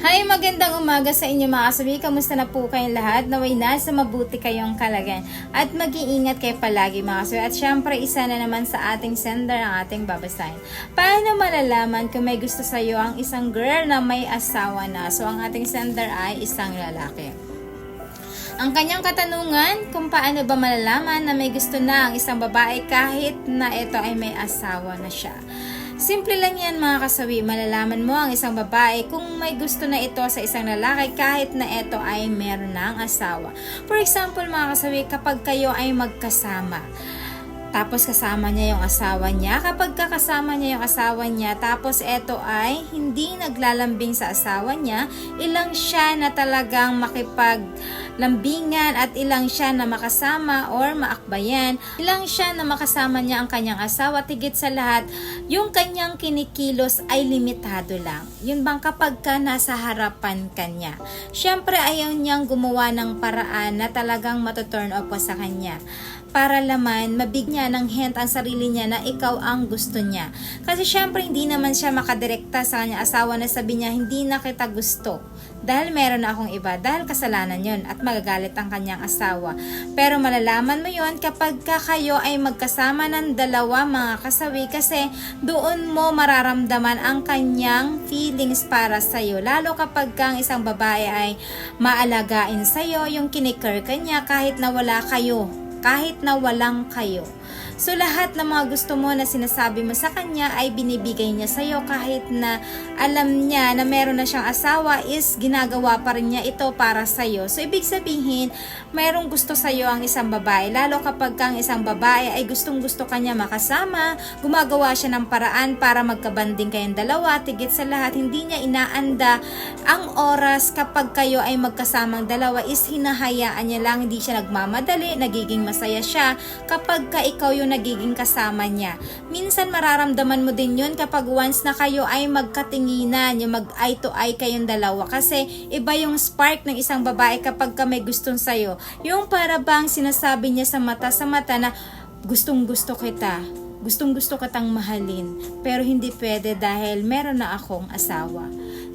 Hi, magandang umaga sa inyo mga kasabi. Kamusta na po kayong lahat? Naway nasa mabuti kayong kalagayan. At mag-iingat kayo palagi mga kasabi. At syempre, isa na naman sa ating sender ang ating babasahin. Paano malalaman kung may gusto sa'yo ang isang girl na may asawa na? So, ang ating sender ay isang lalaki. Ang kanyang katanungan kung paano ba malalaman na may gusto na ang isang babae kahit na ito ay may asawa na siya. Simple lang yan mga kasawi, malalaman mo ang isang babae kung may gusto na ito sa isang lalaki kahit na ito ay meron ng asawa. For example mga kasawi, kapag kayo ay magkasama, tapos kasama niya yung asawa niya. Kapag kakasama niya yung asawa niya, tapos eto ay hindi naglalambing sa asawa niya, ilang siya na talagang makipaglambingan at ilang siya na makasama or maakbayan. Ilang siya na makasama niya ang kanyang asawa. Tigit sa lahat, yung kanyang kinikilos ay limitado lang. Yun bang kapag ka nasa harapan kanya. Siyempre ayaw niyang gumawa ng paraan na talagang matuturn off sa kanya para laman mabigyan ng hint ang sarili niya na ikaw ang gusto niya. Kasi syempre hindi naman siya makadirekta sa kanya asawa na sabi niya hindi na kita gusto. Dahil meron na akong iba, dahil kasalanan yon at magagalit ang kanyang asawa. Pero malalaman mo yon kapag ka kayo ay magkasama ng dalawa mga kasawi kasi doon mo mararamdaman ang kanyang feelings para sa'yo. Lalo kapag kang isang babae ay maalagain sa'yo, yung kinikir ka niya kahit na wala kayo kahit na walang kayo. So lahat ng mga gusto mo na sinasabi mo sa kanya ay binibigay niya sa iyo kahit na alam niya na meron na siyang asawa is ginagawa pa rin niya ito para sa iyo. So ibig sabihin, mayroong gusto sa iyo ang isang babae lalo kapag kang isang babae ay gustong gusto kanya makasama, gumagawa siya ng paraan para magkabanding kayong dalawa, tigit sa lahat hindi niya inaanda ang oras kapag kayo ay magkasamang dalawa is hinahayaan niya lang, hindi siya nagmamadali, nagiging masaya siya kapag ka ikaw yung nagiging kasama niya. Minsan mararamdaman mo din yun kapag once na kayo ay magkatinginan, yung mag eye to eye kayong dalawa. Kasi iba yung spark ng isang babae kapag ka may gustong sayo. Yung para bang sinasabi niya sa mata sa mata na gustong gusto kita. Gustong gusto kitang mahalin. Pero hindi pwede dahil meron na akong asawa.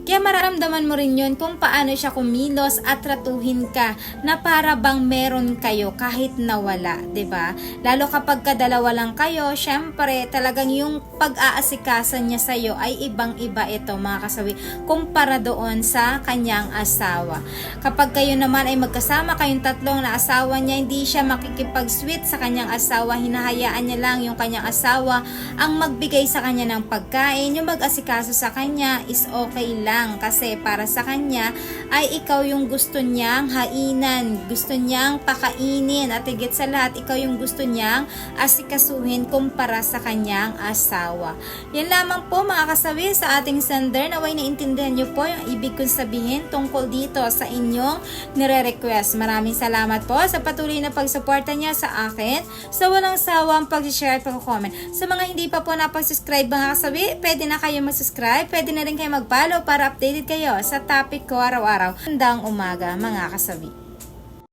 Kaya mararamdaman mo rin yun kung paano siya kumilos at tratuhin ka na para bang meron kayo kahit nawala, ba? Lalo kapag kadalawa lang kayo, syempre talagang yung pag-aasikasan niya sa iyo ay ibang-iba ito mga kasawi kumpara doon sa kanyang asawa. Kapag kayo naman ay magkasama kayong tatlong na asawa niya, hindi siya makikipag-sweet sa kanyang asawa, hinahayaan niya lang yung kanyang asawa ang magbigay sa kanya ng pagkain, yung mag-asikaso sa kanya is okay lang lang kasi para sa kanya ay ikaw yung gusto niyang hainan, gusto niyang pakainin at higit sa lahat ikaw yung gusto niyang asikasuhin kumpara sa kanyang asawa. Yan lamang po mga kasawi sa ating sender naway naintindihan niyo po yung ibig kong sabihin tungkol dito sa inyong nire-request. Maraming salamat po sa patuloy na pagsuporta niya sa akin sa walang sawang pag-share at pag-comment. Sa mga hindi pa po napag-subscribe mga kasawi, pwede na kayo mag-subscribe, pwede na rin kayo mag-follow para updated kayo sa topic ko araw-araw. Handang umaga mga kasabi.